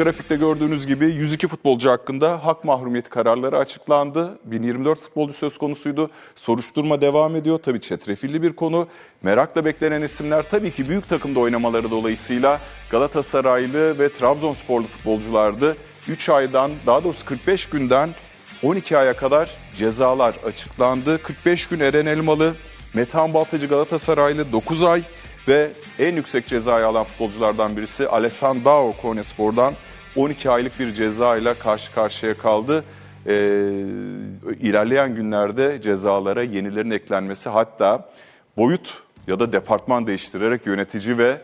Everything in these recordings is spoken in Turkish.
grafikte gördüğünüz gibi 102 futbolcu hakkında hak mahrumiyeti kararları açıklandı. 1024 futbolcu söz konusuydu. Soruşturma devam ediyor. Tabii çetrefilli bir konu. Merakla beklenen isimler tabii ki büyük takımda oynamaları dolayısıyla Galatasaraylı ve Trabzonsporlu futbolculardı. 3 aydan daha doğrusu 45 günden 12 aya kadar cezalar açıklandı. 45 gün Eren Elmalı, Metehan Baltacı Galatasaraylı 9 ay ve en yüksek cezayı alan futbolculardan birisi Alessandro Konyaspor'dan 12 aylık bir ceza ile karşı karşıya kaldı. Ee, ilerleyen günlerde cezalara yenilerin eklenmesi hatta boyut ya da departman değiştirerek yönetici ve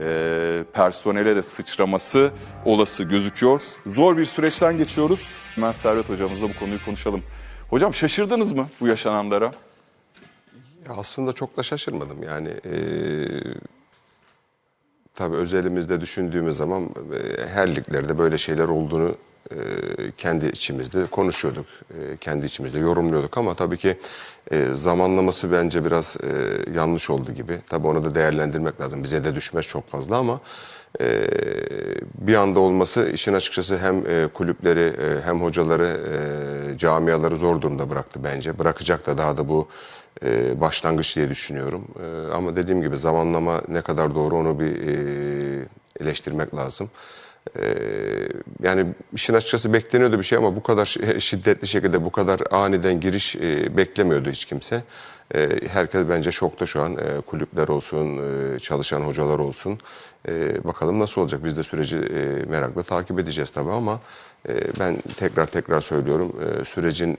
e, personele de sıçraması olası gözüküyor. Zor bir süreçten geçiyoruz. Hemen Servet hocamızla bu konuyu konuşalım. Hocam şaşırdınız mı bu yaşananlara? Ya aslında çok da şaşırmadım. Yani e, tabii özelimizde düşündüğümüz zaman e, her liglerde böyle şeyler olduğunu e, kendi içimizde konuşuyorduk. E, kendi içimizde yorumluyorduk ama tabii ki zamanlaması bence biraz yanlış oldu gibi. Tabii onu da değerlendirmek lazım. Bize de düşmez çok fazla ama bir anda olması işin açıkçası hem kulüpleri hem hocaları camiaları zor durumda bıraktı bence. Bırakacak da daha da bu e, başlangıç diye düşünüyorum. E, ama dediğim gibi zamanlama ne kadar doğru onu bir e, eleştirmek lazım. E, yani işin açıkçası bekleniyordu bir şey ama bu kadar şi- şiddetli şekilde bu kadar aniden giriş e, beklemiyordu hiç kimse. E, herkes bence şokta şu an. Kulüpler olsun, çalışan hocalar olsun. Bakalım nasıl olacak? Biz de süreci merakla takip edeceğiz tabii ama ben tekrar tekrar söylüyorum. Sürecin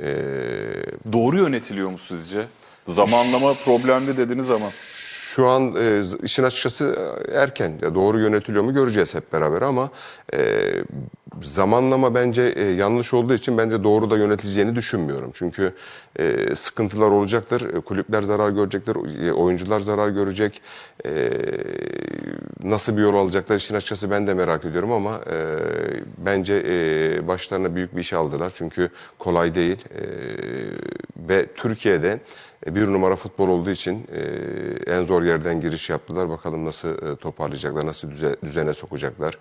Doğru yönetiliyor mu sizce? Zamanlama problemli dediniz ama. Şu an e, işin açıkçası e, erken. Ya doğru yönetiliyor mu göreceğiz hep beraber ama e, zamanlama bence e, yanlış olduğu için bence doğru da yönetileceğini düşünmüyorum. Çünkü e, sıkıntılar olacaktır. E, Kulüpler zarar görecektir. e, Oyuncular zarar görecek. E, nasıl bir yol alacaklar işin açıkçası ben de merak ediyorum ama e, bence e, başlarına büyük bir iş aldılar. Çünkü kolay değil. E, ve Türkiye'de e, bir numara futbol olduğu için e, en zor yerden giriş yaptılar. Bakalım nasıl e, toparlayacaklar, nasıl düze- düzene sokacaklar,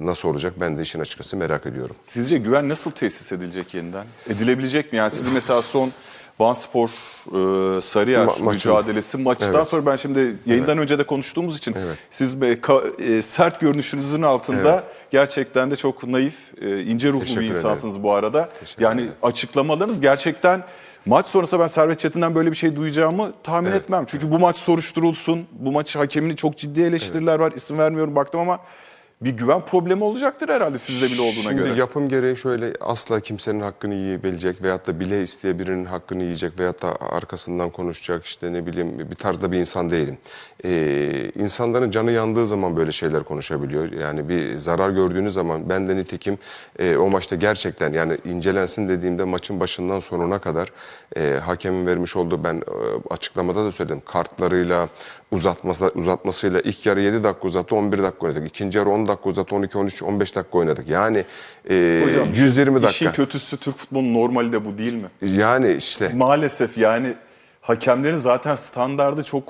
nasıl olacak ben de işin açıkçası merak ediyorum. Sizce güven nasıl tesis edilecek yeniden? Edilebilecek mi? Yani siz mesela son Van Spor e, Sarıyer Ma- mücadelesi maçtan Evet. sonra ben şimdi yayından önce de konuştuğumuz için Evet. siz be- ka- e, sert görünüşünüzün altında Evet. gerçekten de çok naif, e, ince ruhlu Teşekkür bir ederim. insansınız bu arada. Teşekkür yani ederim. açıklamalarınız gerçekten maç sonrası ben Servet Çetin'den böyle bir şey duyacağımı tahmin etmem. Çünkü bu maç soruşturulsun. Bu maç hakemini çok ciddi eleştiriler var. İsim vermiyorum baktım ama bir güven problemi olacaktır herhalde sizde bile olduğuna Şimdi göre. yapım gereği şöyle asla kimsenin hakkını yiyebilecek veyahut da bile isteye birinin hakkını yiyecek veyahut da arkasından konuşacak işte ne bileyim bir tarzda bir insan değilim. Ee, insanların canı yandığı zaman böyle şeyler konuşabiliyor. Yani bir zarar gördüğünüz zaman ben de nitekim e, o maçta gerçekten yani incelensin dediğimde maçın başından sonuna kadar e, hakemin vermiş olduğu ben e, açıklamada da söyledim kartlarıyla uzatması, uzatmasıyla ilk yarı 7 dakika uzattı 11 dakika oynadık. İkinci yarı 10 dakika uzattı 12 13 15 dakika oynadık. Yani e, Hocam, 120 İşin dakika. kötüsü Türk futbolunun normali de bu değil mi? Yani işte Maalesef yani hakemlerin zaten standardı çok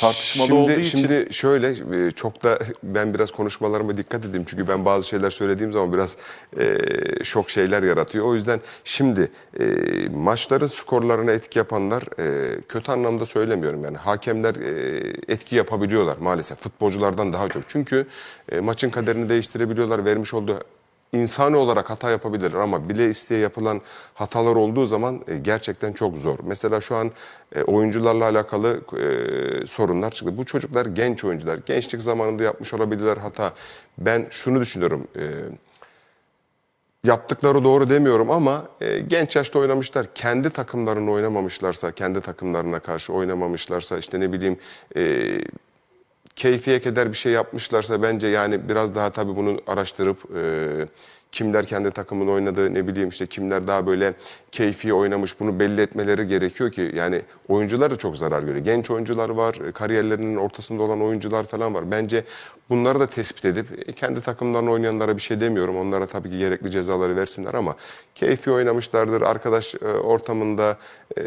tartışmalı şimdi, olduğu için. Şimdi şöyle e, çok da ben biraz konuşmalarıma dikkat edeyim. Çünkü ben bazı şeyler söylediğim zaman biraz e, şok şeyler yaratıyor. O yüzden şimdi e, maçların skorlarına etki yapanlar e, kötü anlamda söylemiyorum. Yani hakemler e, etki yapabiliyorlar maalesef futbolculardan daha çok. Çünkü e, maçın kaderini değiştirebiliyorlar. Vermiş olduğu insani olarak hata yapabilirler ama bile isteye yapılan hatalar olduğu zaman e, gerçekten çok zor. Mesela şu an e, oyuncularla alakalı e, sorunlar çıktı. Bu çocuklar genç oyuncular. Gençlik zamanında yapmış olabilirler hata. Ben şunu düşünüyorum. yaptıkları doğru demiyorum ama genç yaşta oynamışlar. Kendi takımlarını oynamamışlarsa, kendi takımlarına karşı oynamamışlarsa işte ne bileyim keyfiye keder bir şey yapmışlarsa bence yani biraz daha tabii bunu araştırıp e, kimler kendi takımın oynadığı ne bileyim işte kimler daha böyle keyfi oynamış bunu belli etmeleri gerekiyor ki yani oyuncular da çok zarar görüyor. Genç oyuncular var, kariyerlerinin ortasında olan oyuncular falan var. Bence bunları da tespit edip e, kendi takımlarına oynayanlara bir şey demiyorum. Onlara tabii ki gerekli cezaları versinler ama keyfi oynamışlardır. Arkadaş e, ortamında e,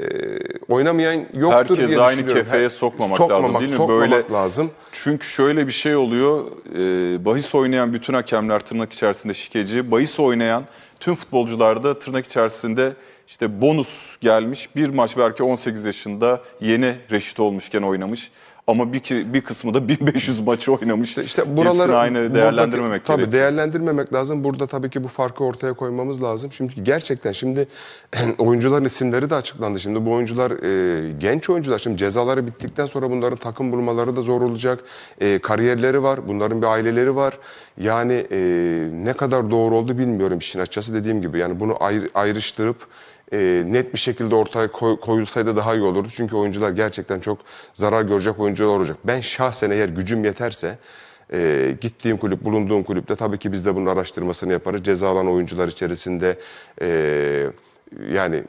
oynamayan yoktur Herkes diye aynı düşünüyorum. kefeye Her- sokmamak lazım değil mi? Sokmamak Böyle- lazım. Çünkü şöyle bir şey oluyor. E, bahis oynayan bütün hakemler tırnak içerisinde şikeci. Bahis oynayan tüm futbolcular da tırnak içerisinde işte bonus gelmiş. Bir maç belki 18 yaşında yeni reşit olmuşken oynamış. Ama bir, ki- bir kısmı da 1500 maçı oynamış. İşte, işte Hepsini buraları aynı buradaki- değerlendirmemek tabii gerekiyor. değerlendirmemek lazım. Burada tabii ki bu farkı ortaya koymamız lazım. Şimdi gerçekten şimdi oyuncuların isimleri de açıklandı. Şimdi bu oyuncular e, genç oyuncular. Şimdi cezaları bittikten sonra bunların takım bulmaları da zor olacak. E, kariyerleri var. Bunların bir aileleri var. Yani e, ne kadar doğru oldu bilmiyorum işin açıkçası dediğim gibi. Yani bunu ayrı- ayrıştırıp e, net bir şekilde ortaya koy- koyulsaydı daha iyi olurdu. Çünkü oyuncular gerçekten çok zarar görecek oyuncular olacak. Ben şahsen eğer gücüm yeterse e, gittiğim kulüp, bulunduğum kulüpte tabii ki biz de bunun araştırmasını yaparız. Ceza alan oyuncular içerisinde e, yani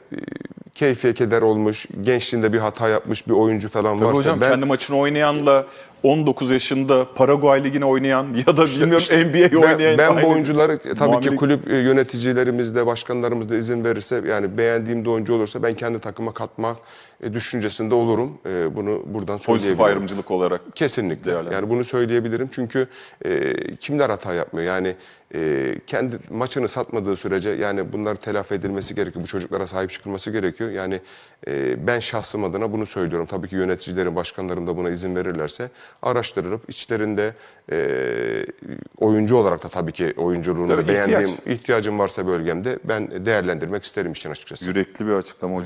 keyfiye keder olmuş, gençliğinde bir hata yapmış bir oyuncu falan Tabii varsa hocam ben kendi maçını oynayanla 19 yaşında Paraguay Ligi'ne oynayan ya da bilmiyorum İşte NBA ben, oynayan. ben bu oyuncuları tabii ki muamele- kulüp e, yöneticilerimiz de başkanlarımız da izin verirse yani beğendiğim de oyuncu olursa ben kendi takıma katmak düşüncesinde olurum. E, bunu buradan pozitif söyleyebilirim. ayrımcılık olarak. Kesinlikle. Değerlendir- Yani bunu söyleyebilirim çünkü e, kimler hata yapmıyor? Yani e, kendi maçını satmadığı sürece yani bunlar telafi edilmesi gerekiyor. Bu çocuklara sahip çıkılması gerekiyor. Yani e, ben şahsım adına bunu söylüyorum. Tabii ki yöneticilerin, başkanlarım da buna izin verirlerse araştırırıp içlerinde e, oyuncu olarak da tabii ki oyunculuğunu Tabii beğendiğim ihtiyaç. ihtiyacım varsa bölgemde ben değerlendirmek isterim işin açıkçası. Yürekli bir açıklama hocam.